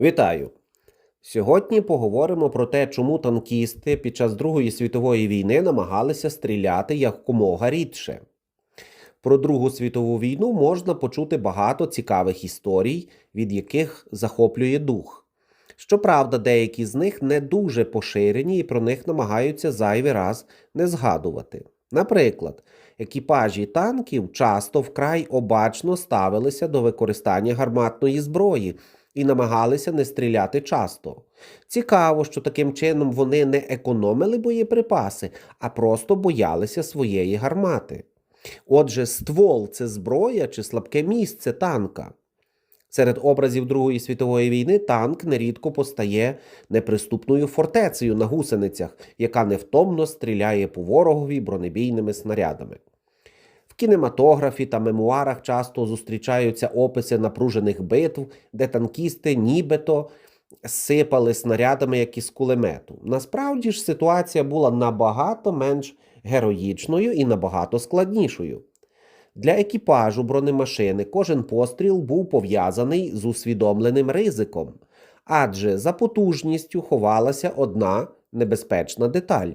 Вітаю! Сьогодні поговоримо про те, чому танкісти під час Другої світової війни намагалися стріляти якомога рідше. Про Другу світову війну можна почути багато цікавих історій, від яких захоплює дух. Щоправда, деякі з них не дуже поширені і про них намагаються зайвий раз не згадувати. Наприклад, екіпажі танків часто вкрай обачно ставилися до використання гарматної зброї і намагалися не стріляти часто. Цікаво, що таким чином вони не економили боєприпаси, а просто боялися своєї гармати. Отже, ствол це зброя чи слабке місце танка. Серед образів Другої світової війни танк нерідко постає неприступною фортецею на гусеницях, яка невтомно стріляє по ворогові бронебійними снарядами. Кінематографі та мемуарах часто зустрічаються описи напружених битв, де танкісти нібито сипали снарядами, як із кулемету. Насправді ж ситуація була набагато менш героїчною і набагато складнішою. Для екіпажу бронемашини кожен постріл був пов'язаний з усвідомленим ризиком, адже за потужністю ховалася одна небезпечна деталь.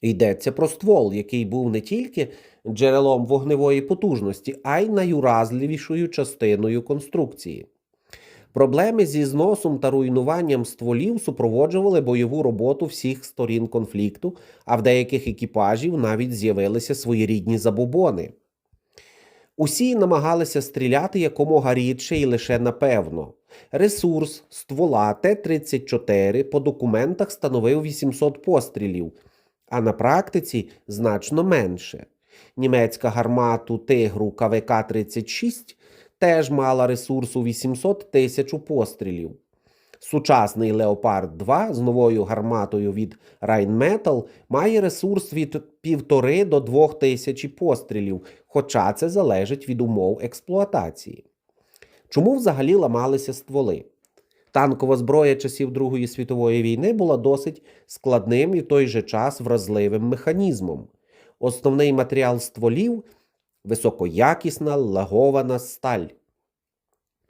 Йдеться про ствол, який був не тільки джерелом вогневої потужності, а й найуразливішою частиною конструкції. Проблеми зі зносом та руйнуванням стволів супроводжували бойову роботу всіх сторін конфлікту, а в деяких екіпажів навіть з'явилися своєрідні забобони. Усі намагалися стріляти якомога рідше і лише напевно. Ресурс ствола Т-34 по документах становив 800 пострілів, а на практиці значно менше. Німецька гармату тигру КВК-36 теж мала ресурсу 800 тисяч пострілів. Сучасний Леопард 2 з новою гарматою від Rheinmetall має ресурс від 1,5 до 2 тисячі пострілів, хоча це залежить від умов експлуатації. Чому взагалі ламалися стволи? Танкова зброя часів Другої світової війни була досить складним і в той же час вразливим механізмом. Основний матеріал стволів високоякісна лагована сталь.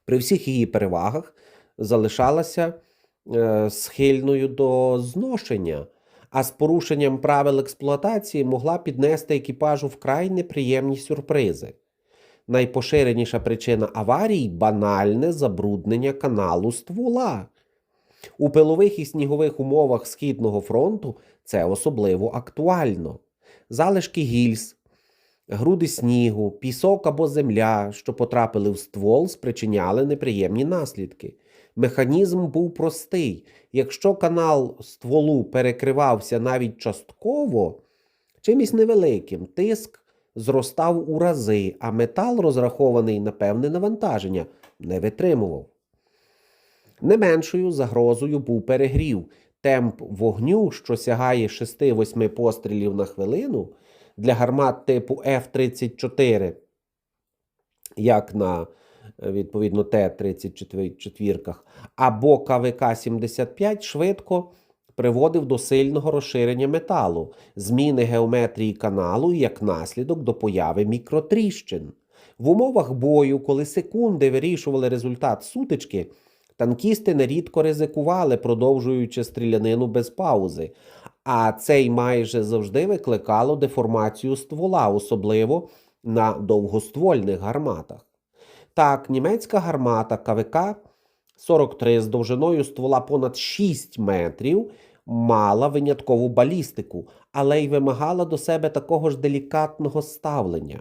При всіх її перевагах залишалася е, схильною до зношення, а з порушенням правил експлуатації могла піднести екіпажу вкрай неприємні сюрпризи. Найпоширеніша причина аварій банальне забруднення каналу ствола. У пилових і снігових умовах Східного фронту це особливо актуально. Залишки гільз, груди снігу, пісок або земля, що потрапили в ствол, спричиняли неприємні наслідки. Механізм був простий. Якщо канал стволу перекривався навіть частково, чимось невеликим, тиск зростав у рази, а метал, розрахований на певне навантаження, не витримував. Не меншою загрозою був перегрів. Темп вогню, що сягає 6-8 пострілів на хвилину, для гармат типу F-34, як на відповідно Т-34, або КВК-75 швидко приводив до сильного розширення металу, зміни геометрії каналу і як наслідок до появи мікротріщин. В умовах бою, коли секунди вирішували результат сутички, танкісти нерідко ризикували, продовжуючи стрілянину без паузи, а це й майже завжди викликало деформацію ствола, особливо на довгоствольних гарматах. Так, німецька гармата КВК 43 з довжиною ствола понад 6 метрів мала виняткову балістику, але й вимагала до себе такого ж делікатного ставлення.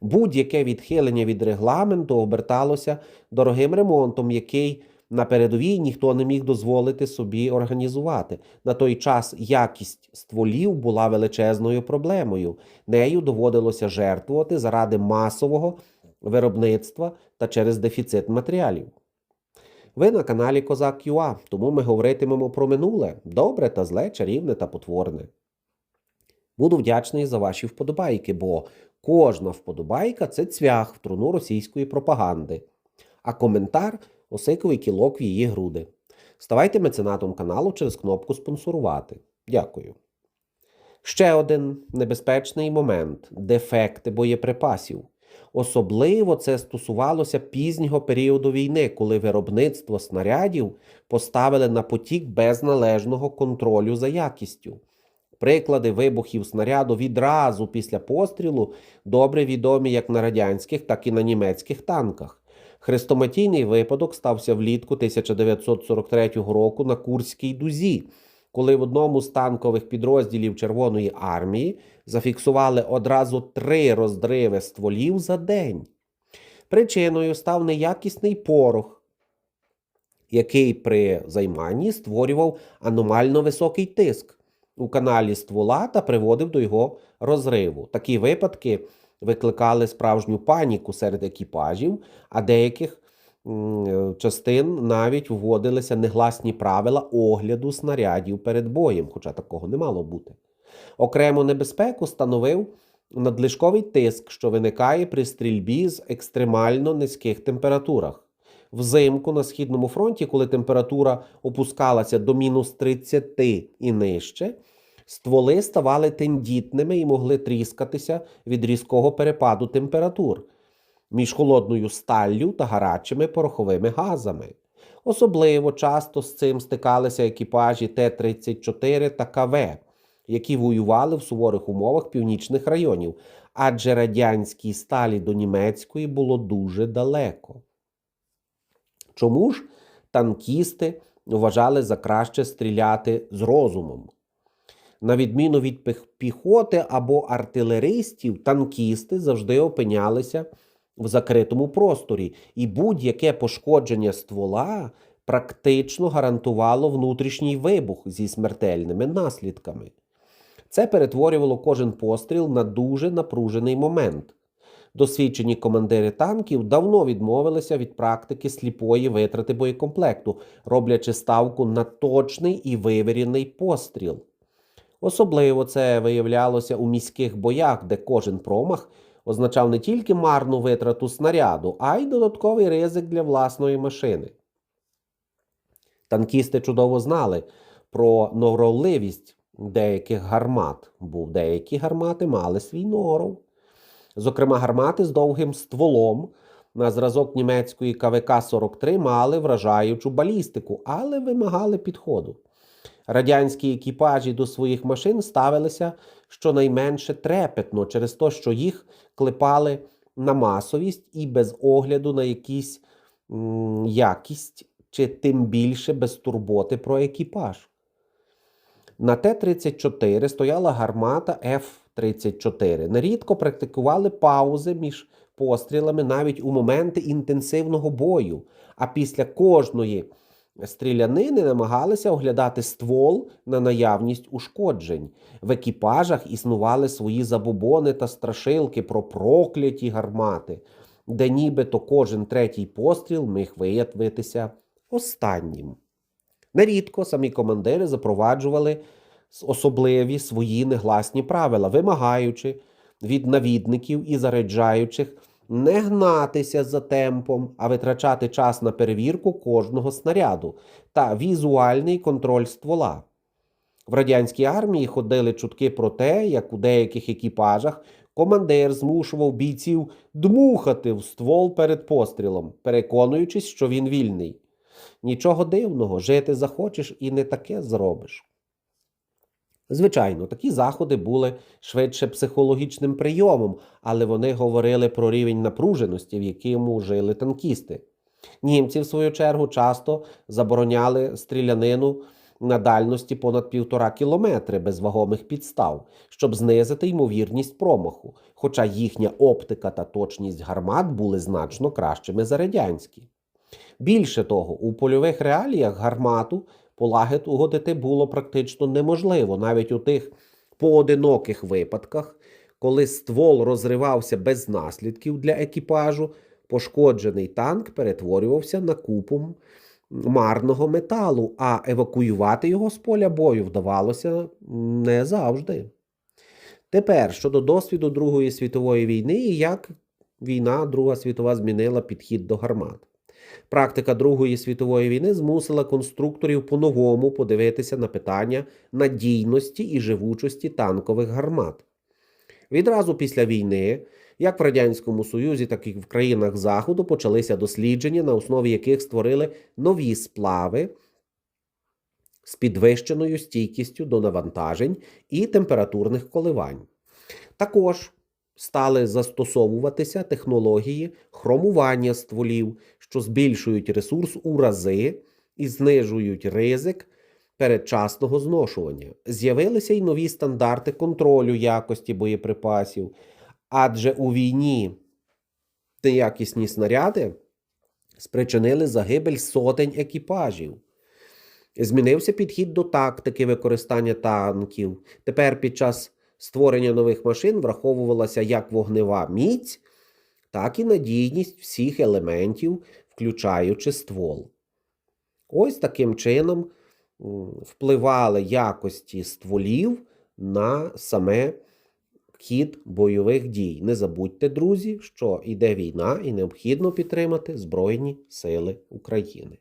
Будь-яке відхилення від регламенту оберталося дорогим ремонтом, який на передовій ніхто не міг дозволити собі організувати. На той час якість стволів була величезною проблемою. Нею доводилося жертвувати заради масового виробництва та через дефіцит матеріалів. Ви на каналі Козак ЮА, тому ми говоритимемо про минуле добре та зле, чарівне та потворне. Буду вдячний за ваші вподобайки, бо кожна вподобайка це цвях в труну російської пропаганди, а коментар осиковий кілок в її груди. Ставайте меценатом каналу через кнопку спонсорувати. Дякую. Ще один небезпечний момент дефекти боєприпасів. Особливо це стосувалося пізнього періоду війни, коли виробництво снарядів поставили на потік без належного контролю за якістю. Приклади вибухів снаряду відразу після пострілу добре відомі як на радянських, так і на німецьких танках. Хрестоматійний випадок стався влітку 1943 року на Курській дузі, коли в одному з танкових підрозділів Червоної армії зафіксували одразу три роздриви стволів за день. Причиною став неякісний порох, який при займанні створював аномально високий тиск у каналі ствола та приводив до його розриву. Такі випадки викликали справжню паніку серед екіпажів, а деяких частин навіть вводилися негласні правила огляду снарядів перед боєм, хоча такого не мало бути. Окрему небезпеку становив надлишковий тиск, що виникає при стрільбі з екстремально низьких температурах. Взимку на східному фронті, коли температура опускалася до мінус 30 і нижче, стволи ставали тендітними і могли тріскатися від різкого перепаду температур між холодною сталлю та гарячими пороховими газами. Особливо часто з цим стикалися екіпажі Т-34 та КВ, які воювали в суворих умовах північних районів, адже радянській сталі до німецької було дуже далеко. Чому ж танкісти вважали за краще стріляти з розумом? На відміну від піхоти або артилеристів, танкісти завжди опинялися в закритому просторі, і будь-яке пошкодження ствола практично гарантувало внутрішній вибух зі смертельними наслідками. Це перетворювало кожен постріл на дуже напружений момент. Досвідчені командири танків давно відмовилися від практики сліпої витрати боєкомплекту, роблячи ставку на точний і вивірений постріл. Особливо це виявлялося у міських боях, де кожен промах означав не тільки марну витрату снаряду, а й додатковий ризик для власної машини. Танкісти чудово знали про норовливість деяких гармат, бо деякі гармати мали свій норов. Зокрема, гармати з довгим стволом на зразок німецької КВК-43 мали вражаючу балістику, але вимагали підходу. Радянські екіпажі до своїх машин ставилися щонайменше трепетно через те, що їх клепали на масовість і без огляду на якісь якість, чи тим більше без турботи про екіпаж. На Т-34 стояла гармата Ф-34. Нерідко практикували паузи між пострілами навіть у моменти інтенсивного бою, а після кожної стрілянини намагалися оглядати ствол на наявність ушкоджень. В екіпажах існували свої забобони та страшилки про прокляті гармати, де нібито кожен третій постріл міг виявитися останнім. Нерідко самі командири запроваджували особливі свої негласні правила, вимагаючи від навідників і заряджаючих не гнатися за темпом, а витрачати час на перевірку кожного снаряду та візуальний контроль ствола. В радянській армії ходили чутки про те, як у деяких екіпажах командир змушував бійців дмухати в ствол перед пострілом, переконуючись, що він вільний. Нічого дивного, жити захочеш і не таке зробиш. Звичайно, такі заходи були швидше психологічним прийомом, але вони говорили про рівень напруженості, в якому жили танкісти. Німці, в свою чергу, часто забороняли стрілянину на дальності понад півтора кілометри без вагомих підстав, щоб знизити ймовірність промаху, хоча їхня оптика та точність гармат були значно кращими за радянські. Більше того, у польових реаліях гармату полагодити було практично неможливо, навіть у тих поодиноких випадках, коли ствол розривався без наслідків для екіпажу, пошкоджений танк перетворювався на купу марного металу, а евакуювати його з поля бою вдавалося не завжди. Тепер щодо досвіду Другої світової війни і як війна Друга світова змінила підхід до гармат. Практика Другої світової війни змусила конструкторів по-новому подивитися на питання надійності і живучості танкових гармат. Відразу після війни Як в Радянському Союзі, так і в країнах Заходу почалися дослідження, на основі яких створили нові сплави з підвищеною стійкістю до навантажень і температурних коливань. Також стали застосовуватися технології хромування стволів, що збільшують ресурс у рази і знижують ризик передчасного зношування. З'явилися й нові стандарти контролю якості боєприпасів, адже у війні неякісні снаряди спричинили загибель сотень екіпажів. Змінився підхід до тактики використання танків. Тепер під час створення нових машин враховувалася як вогнева міць, так і надійність всіх елементів, включаючи ствол. Ось таким чином впливали якості стволів на саме хід бойових дій. Не забудьте, друзі, що йде війна і необхідно підтримати Збройні Сили України.